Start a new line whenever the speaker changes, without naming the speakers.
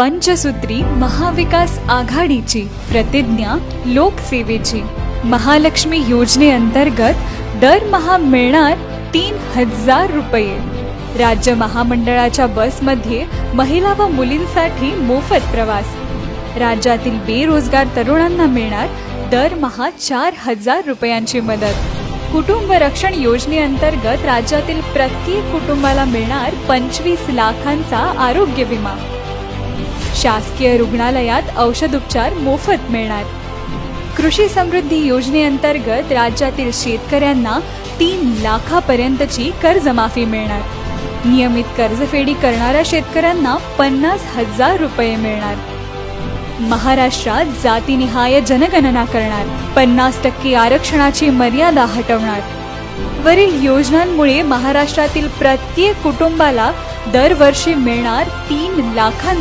पंचसूत्री महाविकास आघाडीची प्रतिज्ञा लोकसेवेची. महालक्ष्मी योजनेअंतर्गत दरमहा मिळणार तीन हजार रुपये. राज्य महामंडळाच्या बसमध्ये महिला व मुलींसाठी मोफत प्रवास. राज्यातील बेरोजगार तरुणांना मिळणार दरमहा चार हजार रुपयांची मदत. कुटुंब रक्षण योजनेअंतर्गत राज्यातील प्रत्येक कुटुंबाला मिळणार पंचवीस लाखांचा आरोग्य विमा. शासकीय रुग्णालयात औषधोपचार मोफत मिळणार. कृषी समृद्धी योजनेअंतर्गत राज्यातील शेतकऱ्यांना तीन लाखापर्यंतची कर्जमाफी मिळणार. नियमित कर्जफेडी करणाऱ्या शेतकऱ्यांना पन्नास हजार रुपये मिळणार. महाराष्ट्रात जातीनिहाय जनगणना करणार. पन्नास टक्के आरक्षणाची मर्यादा हटवणार. वरील योजनांमुळे महाराष्ट्रातील प्रत्येक कुटुंबाला दरवर्षी मिळणार तीन लाखांचा